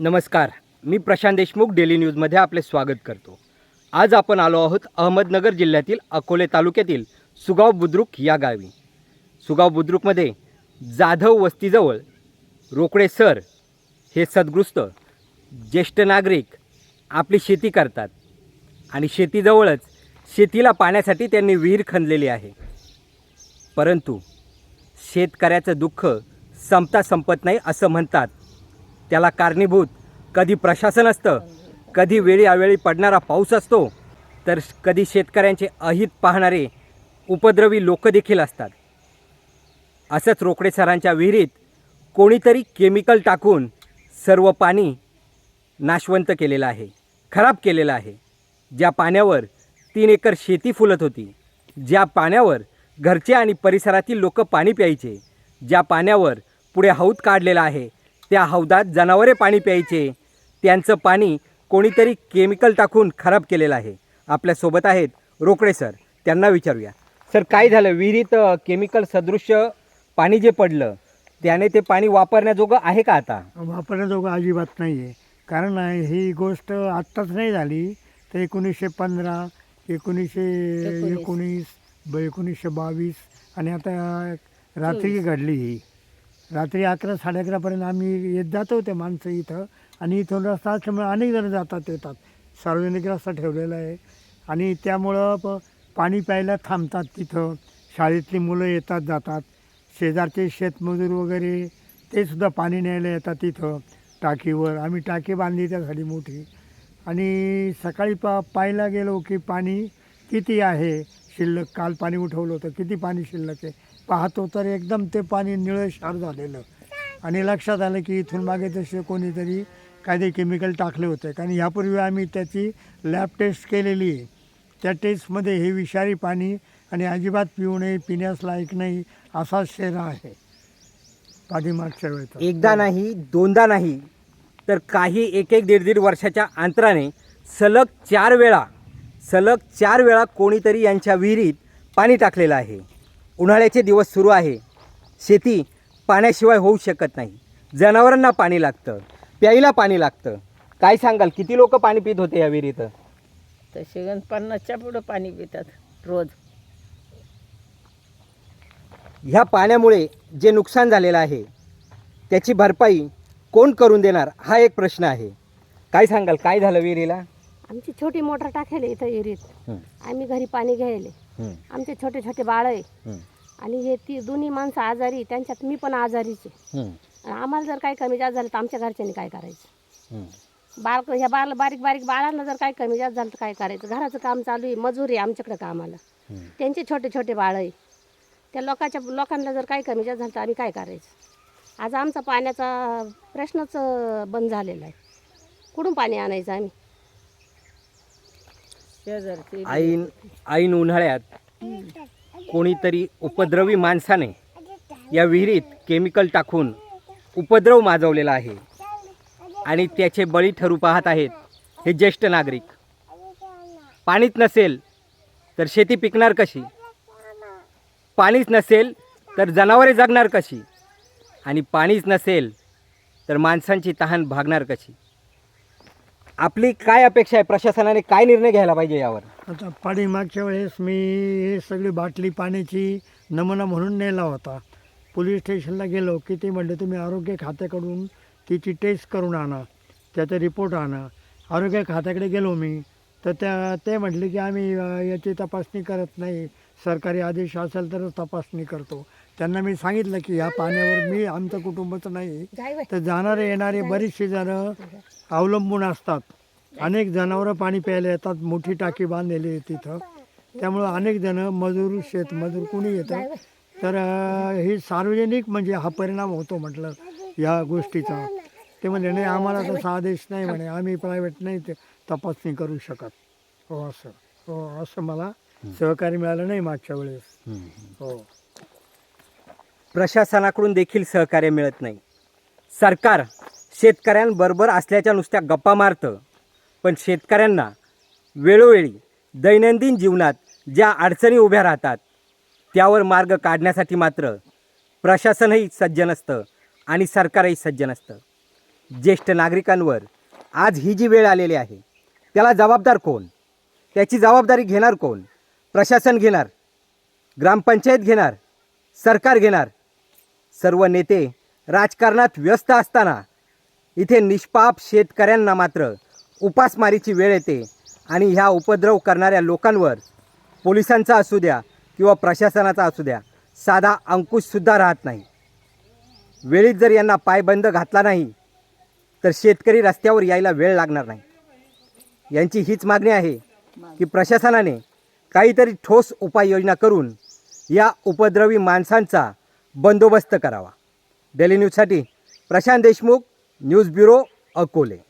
नमस्कार मी प्रशांत देशमुख डेली न्यूजमध्ये आपले स्वागत करतो. आज आपण आलो आहोत अहमदनगर जिल्ह्यातील अकोले तालुक्यातील सुगाव बुद्रुक या गावी. सुगाव बुद्रुकमध्ये जाधव वस्तीजवळ रोकडे सर हे सदगृस्त ज्येष्ठ नागरिक आपली शेती करतात आणि शेतीजवळच शेतीला पाण्यासाठी त्यांनी विहीर खणलेली आहे. परंतु शेतकऱ्याचं दुःख संपता संपत नाही असं म्हणतात त्याला कारणीभूत. कधी प्रशासन असतं कधी वेळी अवेळी पडणारा पाऊस असतो तर कधी शेतकऱ्यांचे अहित पाहणारे उपद्रवी लोक देखील असतात. असंच रोकडे सरांच्या विहिरीत कोणीतरी केमिकल टाकून सर्व पाणी नाशवंत केलेलं आहे खराब केलेलं आहे. ज्या पाण्यावर तीन एकर शेती फुलत होती ज्या पाण्यावर घरचे आणि परिसरातील लोक पाणी प्यायचे ज्या पाण्यावर पुढे हौद काढलेला आहे त्या हौदात जनावरे पाणी प्यायचे. त्यांचं पाणी कोणीतरी केमिकल टाकून खराब केलेलं आहे. आपल्यासोबत आहेत रोकडे सर. त्यांना विचारूया. सर काय झालं? विहिरीत केमिकल सदृश्य पाणी जे पडलं त्याने ते पाणी वापरण्याजोगं आहे का आता? वापरण्याजोगं अजिबात नाही आहे कारण ही गोष्ट आत्ताच नाही झाली. तर एकोणीसशे पंधरा एकोणीसशे एकोणीस. एकोणीस ब एकोणीसशे बावीस आणि आता रात्री घडली ही. रात्री अकरा साडे अकरापर्यंत आम्ही येत जातो ते माणसं इथं. आणि इथून रस्ता असल्यामुळे अनेक जण जातात येतात. सार्वजनिक रस्ता ठेवलेला आहे. आणि त्यामुळं प पाणी प्यायला थांबतात तिथं. शाळेतली मुलं येतात जातात. शेजारचे शेतमजूर वगैरे ते सुद्धा पाणी न्यायला येतात तिथं. टाकीवर. आम्ही टाकी बांधली त्यासाठी मोठी. आणि सकाळी पा पाहायला गेलो की पाणी किती आहे? शिल्लक. काल पाणी उठवलं होतं. किती पाणी शिल्लक आहे? पाहतो तर एकदम ते पाणी निळशार झालेलं. आणि लक्षात आलं की इथून मागे तसे कोणीतरी काही केमिकल टाकले होते. कारण यापूर्वी आम्ही त्याची लॅब टेस्ट केलेली आहे. त्या टेस्टमध्ये हे विषारी पाणी आणि अजिबात पिऊ नये पिण्यास लायक नाही असा शेरा आहे. पाठीमागच्या वेळेत एकदा नाही दोनदा नाही तर काही एक एक दीड दीड वर्षाच्या अंतराने सलग चार वेळा सलग चार वेळा कोणीतरी यांच्या विहिरीत पाणी टाकलेलं आहे. उन्हाळ्याचे दिवस सुरू आहे. शेती पाण्याशिवाय होऊ शकत नाही. जनावरांना पाणी लागतं. प्यायला पाणी लागतं. काय सांगाल? किती लोक पाणी पित होते या विहिरीत तसे पन्नासच्या पुढं पाणी पितात रोज. ह्या पाण्यामुळे जे नुकसान झालेलं आहे त्याची भरपाई कोण करून देणार? हा एक प्रश्न आहे. काय सांगाल? काय झालं विहिरीला? आमची छोटी मोटर टाकेली इथं विहिरीत. हं, आम्ही घरी पाणी घ्यायले. आमचे छोटे छोटे बाळ आहे आणि हे ती दोन्ही माणसं आजारी त्यांच्यात मी पण आजारीच. आहे आणि आम्हाला जर काही कमी जास्त झालं तर आमच्या घरच्यांनी काय करायचं. बाळ ह्या बाळ बारीक बारीक बाळांना जर काही कमी जास्त झालं तर काय करायचं? घराचं काम चालू आहे मजूर आहे आमच्याकडे कामाला. त्यांचे छोटे छोटे बाळ आहे त्या लोकांच्या लोकांना जर काही कमी जास्त झालं तर आम्ही काय करायचं? आज आमचा पाण्याचा प्रश्नच बंद झालेला आहे. कुठून पाणी आणायचं आम्ही? शेजारचे ऐन ऐन उन्हाळ्यात कोणीतरी उपद्रवी माणसाने या विहिरीत केमिकल टाकून उपद्रव माजवलेला आहे. आणि त्याचे बळी ठरू पाहत आहेत हे ज्येष्ठ नागरिक. पाणीच नसेल तर शेती पिकणार कशी? पाणीच नसेल तर जनावरे जगणार कशी? आणि पाणीच नसेल तर माणसांची तहान भागणार कशी? आपली काय अपेक्षा आहे प्रशासनाने काय निर्णय घ्यायला पाहिजे यावर? आता पाणी मागच्या वेळेस मी हे सगळी बाटली पाण्याची नमुना म्हणून नेला होता. पोलीस स्टेशनला गेलो की ते म्हणले तुम्ही आरोग्य खात्याकडून तिची टेस्ट करून आणा त्याचा रिपोर्ट आणा. आरोग्य खात्याकडे गेलो मी. तर त्या ते म्हटले की आम्ही अ, याची तपासणी करत नाही. सरकारी आदेश असेल तरच तपासणी करतो. त्यांना मी सांगितलं की या पाण्यावर मी आमचं कुटुंबच नाही. तर जाणारे येणारे बरीचशी जणं अवलंबून असतात. अनेक जनावरं पाणी प्यायला येतात मोठी टाकी बांधलेली आहे तिथं. त्यामुळं अनेक जणं मजूर शेतमजूर कोणी येतं. तर हे सार्वजनिक म्हणजे हा परिणाम होतो म्हटलं या गोष्टीचा. ते म्हणजे नाही आम्हाला तसा आदेश नाही म्हणे. आम्ही प्रायव्हेट नाही ते तपासणी करू शकत. हो असं. हो असं मला सहकार्य मिळालं नाही मागच्या वेळेस. हो. प्रशासनाकडून देखील सहकार्य मिळत नाही. सरकार शेतकऱ्यांबरोबर असल्याच्या नुसत्या गप्पा मारतं. पण शेतकऱ्यांना वेळोवेळी दैनंदिन जीवनात ज्या अडचणी उभ्या राहतात त्यावर मार्ग काढण्यासाठी मात्र प्रशासनही सज्ज नसतं आणि सरकारही सज्ज नसतं. ज्येष्ठ नागरिकांवर आज ही जी वेळ आलेली आहे त्याला जबाबदार कोण? त्याची जबाबदारी घेणार कोण? प्रशासन घेणार? ग्रामपंचायत घेणार? सरकार घेणार? सर्व नेते राजकारणात व्यस्त असताना इथे निष्पाप शेतकऱ्यांना मात्र उपासमारीची वेळ येते आणि ह्या उपद्रव करणाऱ्या लोकांवर पोलिसांचा असू द्या किंवा प्रशासनाचा असू द्या साधा अंकुशसुद्धा राहत नाही. वेळीत जर यांना पायबंद घातला नाही तर शेतकरी रस्त्यावर यायला वेळ लागणार नाही. यांची हीच मागणी आहे की प्रशासनाने काहीतरी ठोस उपाययोजना करून या उपद्रवी माणसांचा बंदोबस्त करावा. डेली न्यूजसाठी प्रशांत देशमुख न्यूज ब्युरो अकोले.